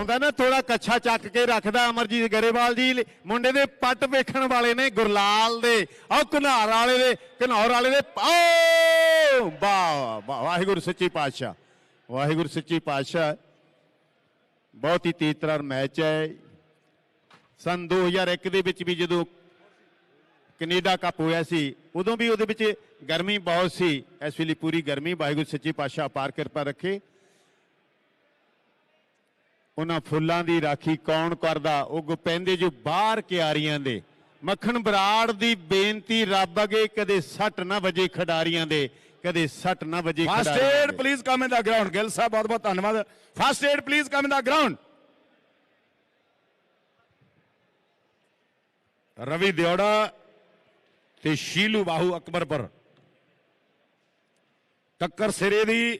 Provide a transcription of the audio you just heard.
ਆਉਂਦਾ ਨਾ ਥੋੜਾ ਕੱਛਾ ਚੱਕ ਕੇ ਰੱਖਦਾ ਅਮਰਜੀਤ ਗਰੇਵਾਲ ਜੀ। ਮੁੰਡੇ ਦੇ ਪੱਟ ਵੇਖਣ ਵਾਲੇ ਨੇ ਗੁਰਲਾਲ ਦੇ। ਆਹ ਘਨੌਰ ਵਾਲੇ ਦੇ, ਘਨੌਰ ਵਾਲੇ ਦੇ। ਓ! ਵਾਹ ਵਾਹਿਗੁਰੂ ਸੱਚੀ ਪਾਤਸ਼ਾਹ, ਵਾਹਿਗੁਰੂ ਸੱਚੀ ਪਾਤਸ਼ਾਹ। ਬਹੁਤ ਹੀ ਤੇਜ਼ ਤਰਾਰ ਮੈਚ ਹੈ। ਸਨ 2001 ਦੇ ਵਿੱਚ ਵੀ ਜਦੋਂ ਕੈਨੇਡਾ ਕੱਪ ਹੋਇਆ ਸੀ, ਉਦੋਂ ਵੀ ਉਹਦੇ ਵਿੱਚ ਗਰਮੀ ਬਹੁਤ ਸੀ। ਇਸ ਵੇਲੇ ਪੂਰੀ ਗਰਮੀ, ਵਾਹਿਗੁਰੂ ਸੱਚੀ ਪਾਤਸ਼ਾਹ ਪਾਰ ਕਿਰਪਾ ਰੱਖੇ। ਉਹਨਾਂ ਫੁੱਲਾਂ ਦੀ ਰਾਖੀ ਕੌਣ ਕਰਦਾ? ਉਹ ਗੁਪੈਂਦੇ ਜੋ ਬਾਹਰ ਕਿਆਰੀਆਂ ਦੇ। ਮੱਖਣ ਬਰਾੜ ਦੀ ਬੇਨਤੀ ਰੱਬ ਅਗੇ ਕਦੇ ਸੱਟ ਨਾ ਵਜੇ ਖਿਡਾਰੀਆਂ ਦੇ ਕਦੇ ਸੱਟ ਨਾ ਵਜੇ first aid please come in the ground Gill Sahib ਬਹੁਤ ਬਹੁਤ ਧੰਨਵਾਦ। First aid please come in the ground Ravi Deora ਤੇ ਸ਼ੀਲੂ ਬਾਹੂ ਅਕਬਰਪੁਰ। ਟੱਕਰ ਸਿਰੇ ਦੀ